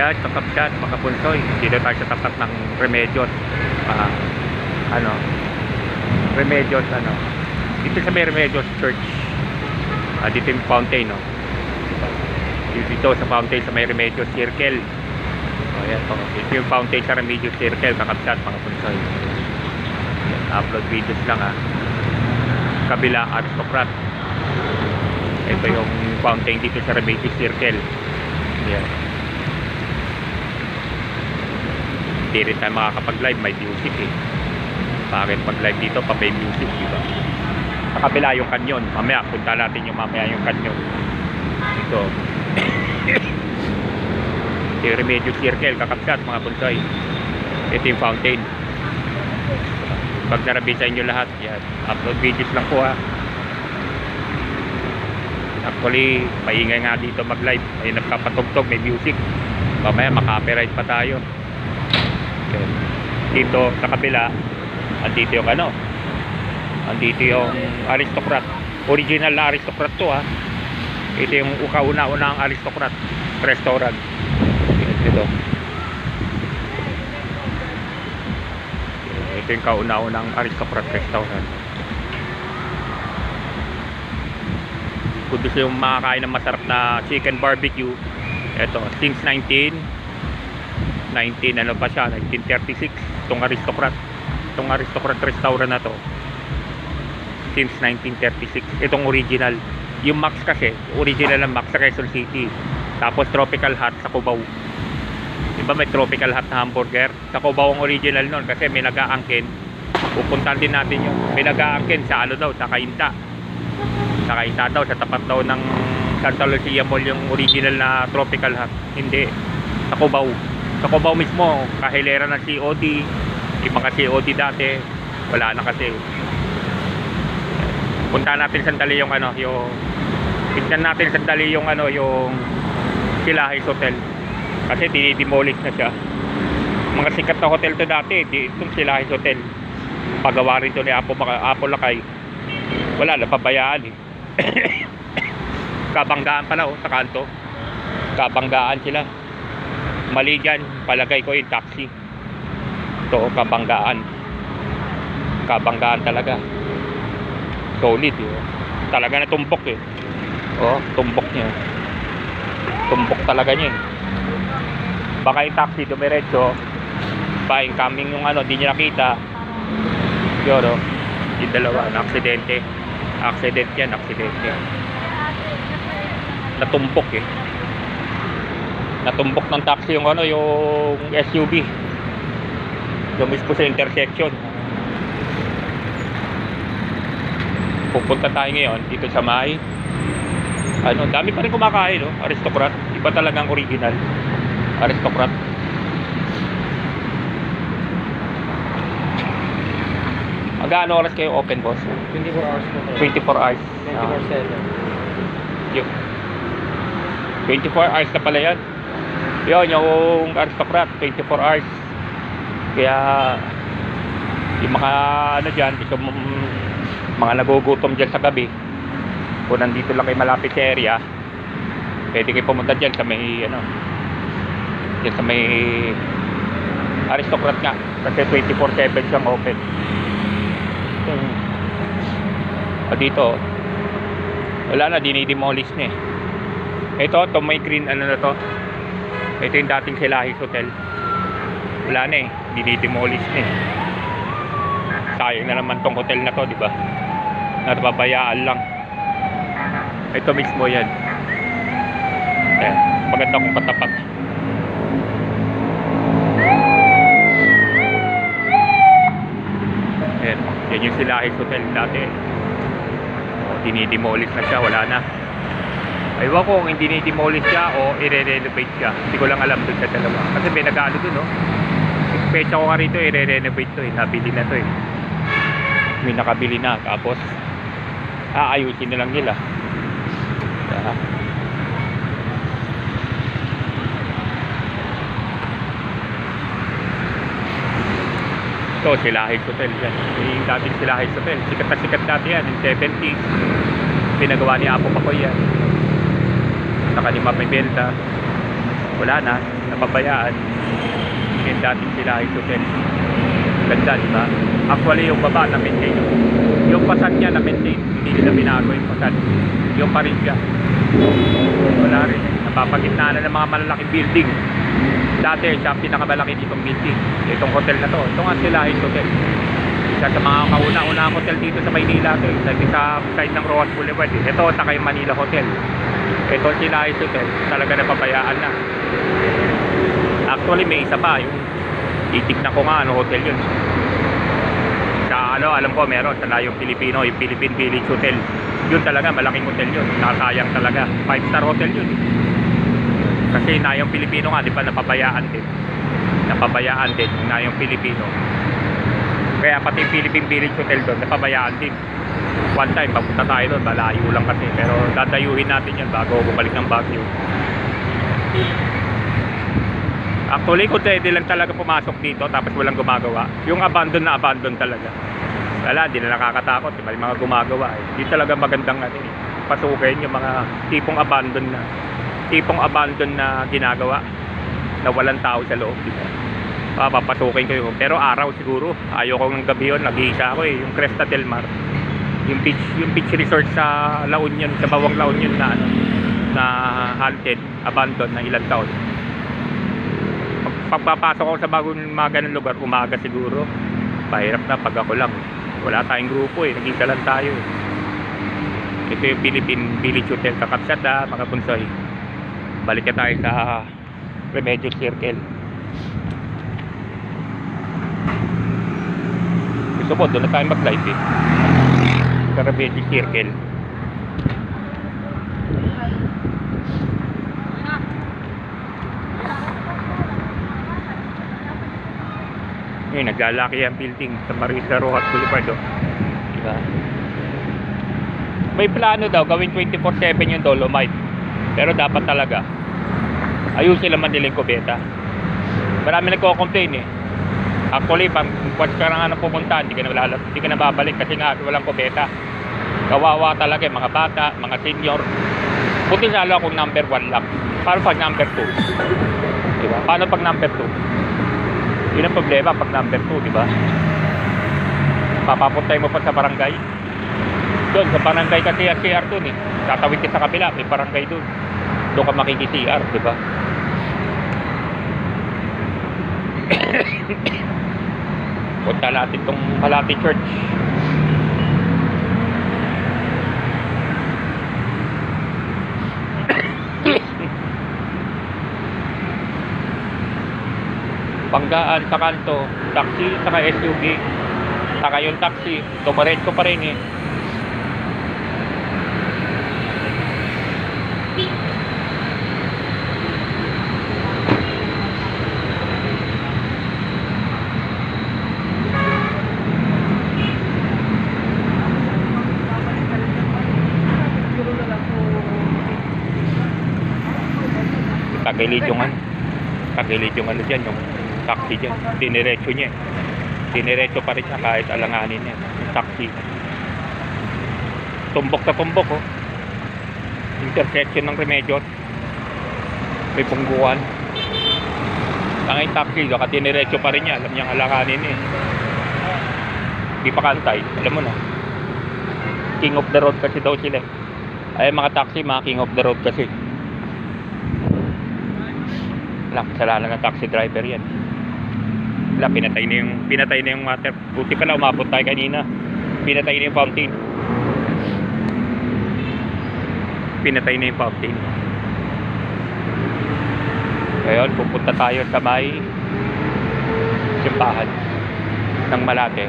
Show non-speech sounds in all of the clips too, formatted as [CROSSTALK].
Ayan, sa Kapsat, mga punsoy. Dito tayo tapat ng Remedios. Ah, ano, Remedios, ano. Dito sa may Remedios Church. Ah, dito yung fountain, no. Dito sa fountain sa may Remedios Circle. Oh, ayan po. Ito yung fountain sa Remedios Circle, kakapsat, mga punsoy. Ayan, upload videos lang, ah. Kabila, aristocrat. Ito yung fountain dito sa Remedios Circle. Ayan. Hindi rin tayo makakapag-live, may music eh. Bakit pag live dito, pa may music, di ba? Sa kabila yung kanyon. Mamaya, punta natin yung mamaya yung kanyon. Ito. [COUGHS] Yung Remedios Circle, kakapsat mga punsoy. Ito yung fountain. Pag narabi sa inyo lahat, yan. Upload videos lang po ha. Actually, paingay nga dito mag-live. May nagpapatugtog, may music. Mamaya makapiright pa tayo. Yan. Dito sa kabila, andito yung ano, andito yung aristocrat. Original na aristocrat to ha. Ito yung kauna-una ang aristocrat restaurant. Ito. Ito yung kauna-unang aristocrat restaurant. Kung gusto yung makakain ng masarap na chicken barbecue, ito, since 19 19 ano pa siya 1936 itong aristocrat. Itong aristocrat restaurant na to since 1936 itong original. Yung Max kasi original ng Max sa Quezon City. Tapos tropical hut sa Cubao. Diba may tropical hut na hamburger? Sa Cubao ang original nun kasi may nag-aangkin. Pupuntahan din natin yung may nag-aangkin sa ano daw sa Kainta. Sa Kainta daw sa tapat daw ng Santa Lucia Mall yung original na tropical hut hindi sa Cubao sa Cubao mismo kahilera ng COD yung mga COD dati wala na kasi. Punta natin sandali yung ano yung tignan natin sandali yung ano yung Silahis Hotel. Kasi dinidemolish na siya. Mga sikat na hotel to dati itong Silahis Hotel. Pagawa rin to ni Apo, Apo Lakay. Wala na pabayaan eh. [COUGHS] Kabanggaan pala oh, sa kanto. Kabanggaan sila mali dyan palagay ko yung taxi. Ito kabanggaan. Kabanggaan talaga. Solid eh. talaga na tumbok eh. Oh tumbok niya. Tumbok talaga niya eh. baka yung taxi dumiretso pa incoming yung ano di niya nakita. Yun oh yung dalawa aksidente. Accident yan aksidente natumbok eh natumbok ng taxi yung ano yung SUV lumispo sa intersection pupunta tayo ngayon dito sa may ano dami pa rin kumakain no aristocrat iba talagang original aristocrat Magkano oras kayo open boss? 24 hours po. sir. 24 hours. 24-7. Yung 24 hours na pala yan. Yun, yung aristocrat, 24 hours. Kaya, yung mga ano dyan, mo, mga nagugutom dyan sa gabi, kung nandito lang kayo malapit sa area, pwede kayo pumunta dyan sa may, ano, dyan sa may aristocrat nga. Kasi 24-7 siyang open. Hmm. Ah, dito, wala na, dinidemolish na eh. Ito, to may green ano na to. Ito yung dating Silahis Hotel. Wala na eh, dinidemolish na eh. Sayang na naman tong hotel na to, di ba? Napabayaan lang. Ito mismo yan. Ayan, maganda kong katapat. Ayan, yan yung Silahis Hotel dati. O, dinidemolish na siya, wala na. Aywa ko kung hindi dinidemolish siya o i-renovate siya. Hindi ko lang alam dun sa dalawa. Kasi may nag-ano dun, no? Pecha ko nga rito, i-renovate to eh. Nabili na to eh. May nakabili na. Tapos, aayusin na lang nila. Yeah. Ito, Silahis Hotel yan. Yung dating Silahis Hotel. Sikat na sikat dati yan. In 70s. Pinagawa ni Apo Pakoy yan. Saka ni Mapay Benta. wala na, napabayaan. Yung dating sila ay hotel. Ganda, di ba? Actually, yung baba na maintain. Yung pasad niya na maintain, hindi nila binago yung pasad. Yung pa rin siya. Wala rin. Napapagitna na ng mga malalaking building. Dati, siya pinakamalaki ditong building. Itong hotel na to. Ito nga sila ay hotel. Isa sa mga kauna-unahang hotel dito sa Maynila to. eh. Sa, side ng Rojas Boulevard. eh. Ito, Takay Manila Hotel. Ito sila ay hotel. Talaga napabayaan na. Actually, may isa pa. Yung titignan ko nga ano hotel yun. Sa ano, alam ko meron. Sa Layong Pilipino, yung Philippine Village Hotel. Yun talaga, malaking hotel yun. Nakasayang talaga. Five star hotel yun. Kasi na yung Pilipino nga, di ba, napabayaan din. Napabayaan din na yung Pilipino. Kaya pati Philippine Village Hotel doon, napabayaan din. One time, papunta tayo doon, malayo lang kasi. Pero dadayuhin natin yan bago bumalik ng Baguio. Actually, kung pwede lang talaga pumasok dito tapos walang gumagawa, yung abandon na abandon talaga. Wala, hindi na nakakatakot. Yung mga gumagawa. Eh. Hindi talaga magandang ano, eh. pasukin yung mga tipong abandon na tipong abandon na ginagawa na walang tao sa loob. Diba? Papapasukin ko yun. Pero araw siguro. Ayoko ng gabi yun. Nag-iisa ako eh. Yung Cresta del Mar. Yung beach, yung beach resort sa La Union, sa Bawang La Union na ano, na haunted, abandon na ilang taon pag pagpapasok ako sa bagong mga ganun lugar, umaga siguro. Pahirap na pag ako lang. Wala tayong grupo eh, nagkita lang tayo. eh. Ito yung Philippine Village Hotel Kakapsada, mga bunsoy. Balik na tayo sa Remedios Circle. Gusto ko, doon na tayo mag-live eh. Sa Remedios Circle. Ngayon, naglalaki ang building sa Marisa Rojas Boulevard. Oh. Diba? May plano daw, gawin 24-7 yung Dolomite. Pero dapat talaga, ayusin naman nila yung kubeta. Marami nagko-complain eh. Actually, pag once ka na nga na pupunta, hindi ka na, hindi ka na babalik kasi nga walang kubeta. Kawawa talaga yung mga bata, mga senior. Buti lalo kung number 1 lang. Paano pag number 2? Diba? Paano pag number 2? Yun ang problema pag number 2, di ba? Papapuntay mo pa sa barangay. Doon, sa barangay kasi ang CR doon eh. Tatawid ka sa kabila, may barangay doon. Doon ka makiki-CR, di ba? [COUGHS] [COUGHS] Punta natin tong Malati Church. [COUGHS] Panggaan sa kanto, taxi, saka SUV. Saka yung taxi, tumaretso pa rin eh. Tagilid yung ano. Tagilid yung ano dyan, yung taxi dyan. Diniretso niya. Diniretso pa rin siya kahit alanganin niya. Yung taxi. Tumbok na tumbok, oh. Intersection ng Remedios. May pungguan. Ang yung taxi, baka diniretso pa rin niya. Alam niyang alanganin eh. Hindi pa kantay. Alam mo na. King of the road kasi daw sila. eh. Ay, mga taxi, mga king of the road kasi. Wala, kasalanan ng taxi driver yan. Wala, pinatay na yung, pinatay na yung water. Buti pala, umabot tayo kanina. Pinatay na yung fountain. Pinatay na yung fountain. Ngayon, pupunta tayo sa may simbahan ng Malate.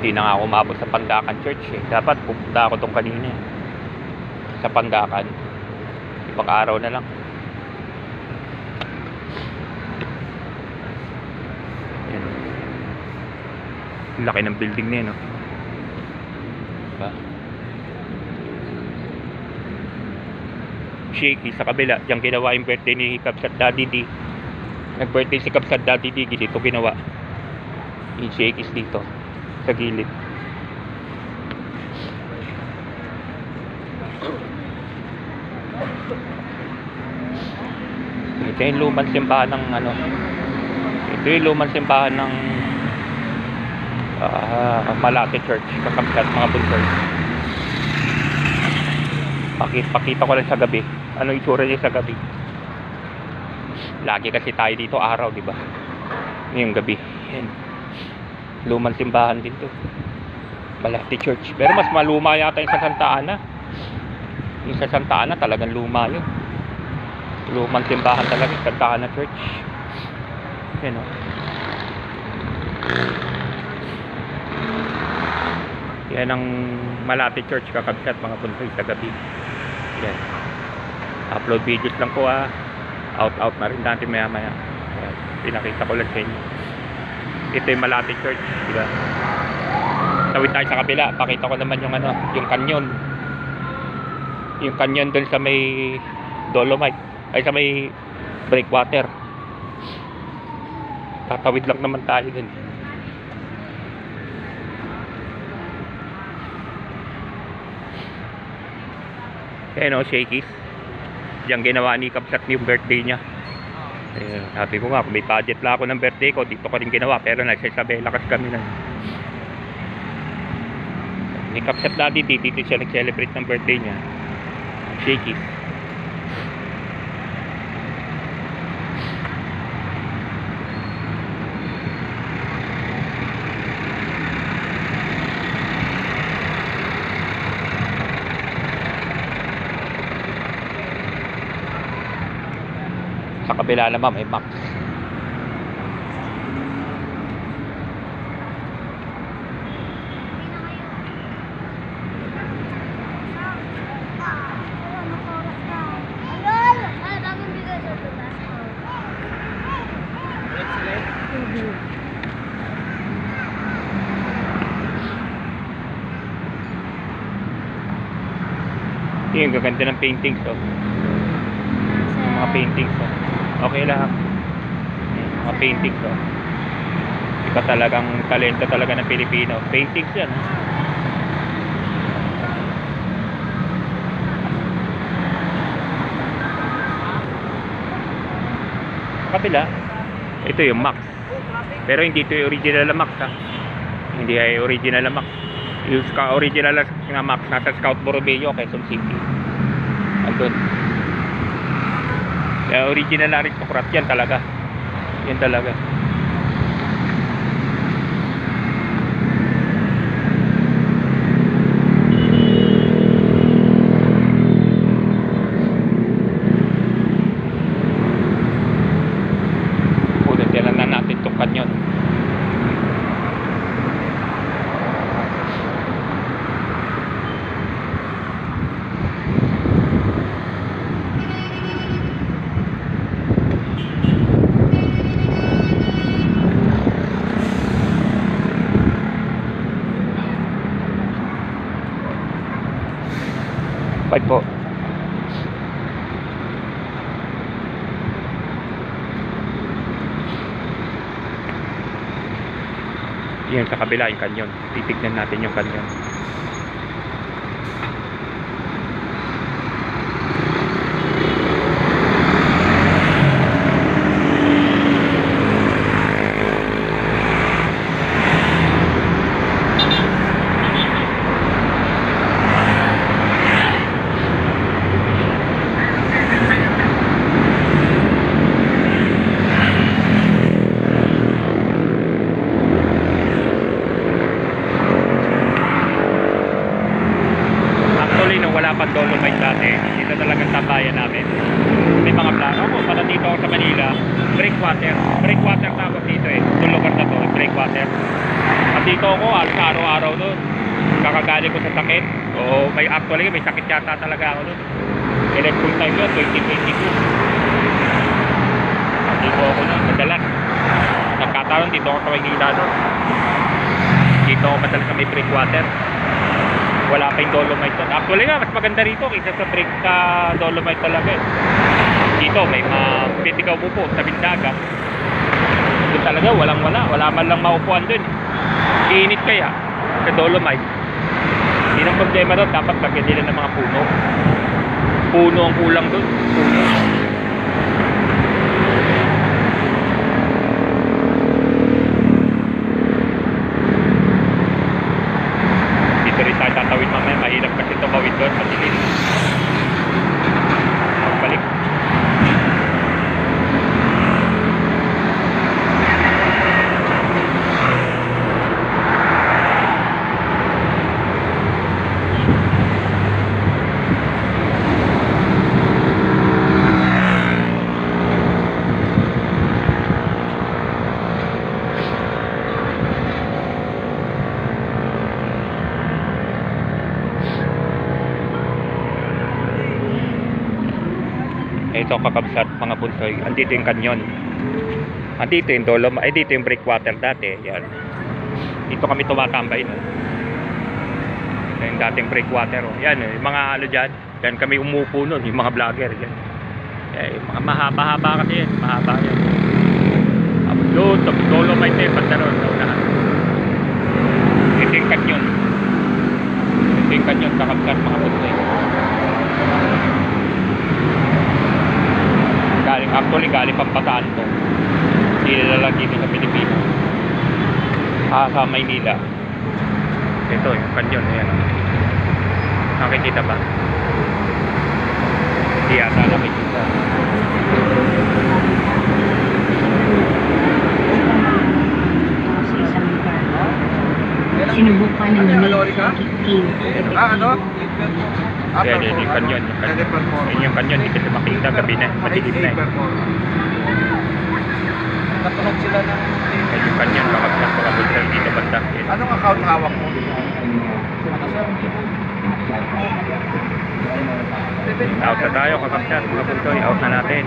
Hindi na nga ako umabot sa Pandakan Church eh. Dapat pupunta ako tong kanina eh. Sa Pandakan. Ibang araw na lang. Yan. Ang Laki ng building na yun, no? Diba? Shaky sa kabila. Diyan ginawa yung birthday ni Kapsat Daddy D. Nag-birthday si Kapsat Daddy D. Dito ginawa. Yung Shakey's dito. Sa gilid. Ito yung lumang simbahan ng ano. Ito yung lumang simbahan ng ah, Malate Church, kakapsat mga bunters. Pakita, pakita ko lang sa gabi. Ano itsura niya sa gabi. Lagi kasi tayo dito araw, di ba? Ngayong gabi. Yan. Lumang simbahan din to. Malate Church. Pero mas maluma yata yung sa Santa Ana. Yung sa Santa Ana talagang luma yun. Lumang simbahan talaga Santa Ana Church. Yan o. Yan ang Malate Church kakabsat mga bunsoy sa gabi. Yan. Upload videos lang ko ah. Out out na rin natin maya maya. Yan. Pinakita ko lang sa inyo. Ito yung Malate Church. Diba? Tawid tayo sa kabila. Pakita ko naman yung ano, yung canyon. Yung canyon dun sa may Dolomite. Ay sa may breakwater. Tatawid lang naman tayo dun. Ayan o, shakies. Diyan ginawa ni Kapsat yung birthday niya. Eh, sabi ko nga, kung may budget lang ako ng birthday ko, dito ko rin ginawa. Pero nasa Isabela kasi kami na. Ni Kapsat dati, dito siya nag-celebrate ng birthday niya. Shakies. Sa kabila naman may Max. Yung gaganda ng paintings oh. Yung mga paintings oh. Okay lang. Yung mga paintings oh. Iba talagang talento talaga ng Pilipino. Paintings yan. oh. Kabila. Ito yung Max. Pero hindi ito yung original na Max ha. Hindi ay original na Max. Yung ska original na Max nasa Scout Borromeo, Quezon City. Andun. Kaya original na aristocrat yan talaga. Yan talaga. Punan lang na natin itong kanyon. Bye po. Yan sa kabila yung kanyon. Titignan natin yung kanyon. Actually, nung wala pang Dolomite dati, dito talagang tambayan namin. May mga plano ko. Pala dito ako sa Manila, breakwater. Breakwater tawag dito eh. Yung lugar na to, breakwater. At dito ako, halos araw-araw doon. Kakagaling ko sa sakit. Oo, may actually, may sakit yata talaga ako doon. Election time yun, 2022. Dito ako noon, madalas. Nagkataon dito ako sa Maynila doon. Dito ako madalas sa may breakwater wala pa yung Dolomite doon. Actually nga, mas maganda rito kaysa sa break sa Dolomite talaga eh. Dito, may mga pwede ka umupo sa bindaga. Doon talaga, walang wala. Wala man lang maupuan doon. Iinit kaya sa Dolomite. Hindi nang problema doon, dapat lagyan nila ng mga puno. Puno ang kulang doon. Puno. Dito rin tayo tatawid mamaya. Mahirap kasi tumawid doon. Matilis. Pagbalik. Ito kakabsat mga bunsoy. Andito yung kanyon. Andito yung dolom. Ay dito yung breakwater dati. Yan. Dito kami tumatambay no. Ito yung dating breakwater. Oh. Yan eh, yung mga ano dyan. Yan kami umupo nun. Yung mga vlogger. Yan. Eh, mga mahaba-haba kasi yan. Mahaba yan. Tapos doon. Tapos dolomite eh. Banda ron. Sa unahan. Ito yung kanyon. Ito yung kanyon. Kakabsat mga bunsoy. Actually galing Pampataan to hindi nila lang dito sa Pilipinas ah sa Maynila ito yung kanyon ayan nakikita ba hindi yata nakikita. Sinubukan ng Nate sa King. Ah, ano? Ayan, yun yung kanyon yung kanyon yun yung kanyon hindi kasi makita gabi na madilim na eh. Natunog sila ng... Ayan yung kanyon kakabsat mga bulsal dito banda. Anong account hawak mo? Out na tayo kakabsat mga bulsoy out na natin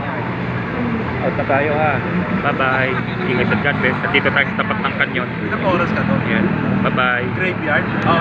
out na tayo ha bye bye ingat at God bless at dito tayo sa tapat ng kanyon Ilang oras ka doon? Ayan. bye bye Graveyard? Oo.